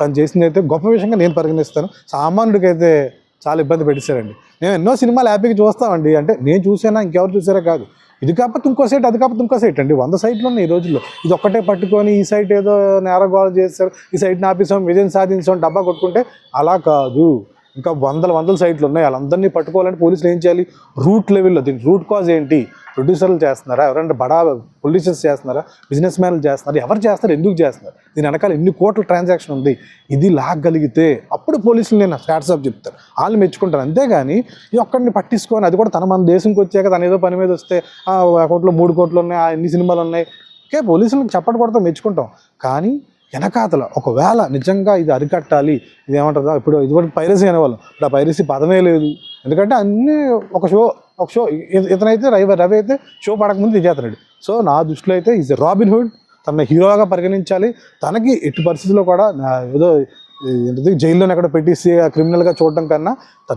తను చేసింది అయితే గొప్ప విషయంగా నేను పరిగణిస్తాను. సామాన్యుడికైతే చాలా ఇబ్బంది పెట్టేశారండి. మేము ఎన్నో సినిమాలు హ్యాపీగా చూస్తామండి. అంటే నేను చూసానా ఇంకెవరు చూసారా కాదు. ఇది కాకపోతే ఇంకో సైట్ అది కాకపోతే ఇంకో సైట్ అండి. వంద సైట్లు ఉన్నాయి ఈ రోజుల్లో. ఇది ఒక్కటే పట్టుకొని ఈ సైట్ ఏదో నేరగోళ చేస్తారు ఈ సైట్ని ఆపేసాం విజయం సాధించాం డబ్బా కొట్టుకుంటే అలా కాదు. ఇంకా వందల వందల సైట్లు ఉన్నాయి. వాళ్ళందరినీ పట్టుకోవాలంటే పోలీసులు ఏం చేయాలి? రూట్ లెవెల్లో దీని రూట్ కాజ్ ఏంటి? ప్రొడ్యూసర్లు చేస్తున్నారా? ఎవరంటే బడా పొలిటీషియన్స్ చేస్తున్నారా? బిజినెస్ మ్యాన్లు చేస్తున్నారు? ఎవరు చేస్తారు ఎందుకు చేస్తున్నారు? దీని వెనకాల ఎన్ని కోట్ల ట్రాన్సాక్షన్ ఉంది. ఇది లాగలిగితే అప్పుడు పోలీసులు నేను వాట్సాప్ చెప్తారు. వాళ్ళు మెచ్చుకుంటారు. అంతేగాని ఈ ఒక్కడిని పట్టించుకొని అది కూడా తన మన దేశంకి వచ్చాక తన ఏదో పని మీద వస్తే ఆ కోట్లు మూడు కోట్లు ఉన్నాయి ఆ ఎన్ని సినిమాలు ఉన్నాయి? ఓకే పోలీసులకు చప్పటి కొడతాం మెచ్చుకుంటాం. కానీ వెనకాతల ఒకవేళ నిజంగా ఇది అరికట్టాలి ఇది ఏమంటారు ఇప్పుడు ఇదివరకు పైరసీ అనేవాళ్ళం. ఇప్పుడు ఆ పైరసీ పదమే లేదు. ఎందుకంటే అన్నీ ఒక షో ఒక షో ఇతనైతే రవి రవి అయితే షో పడకముందు తీసేస్తున్నాడు సో నా దృష్టిలో అయితే ఈజ్ రాబిన్ హుడ్ తన హీరోగా పరిగణించాలి. తనకి ఎట్టి పరిస్థితుల్లో కూడా ఏదో ఏంటిది జైల్లో ఎక్కడ పెట్టేసి క్రిమినల్గా చూడటం కన్నా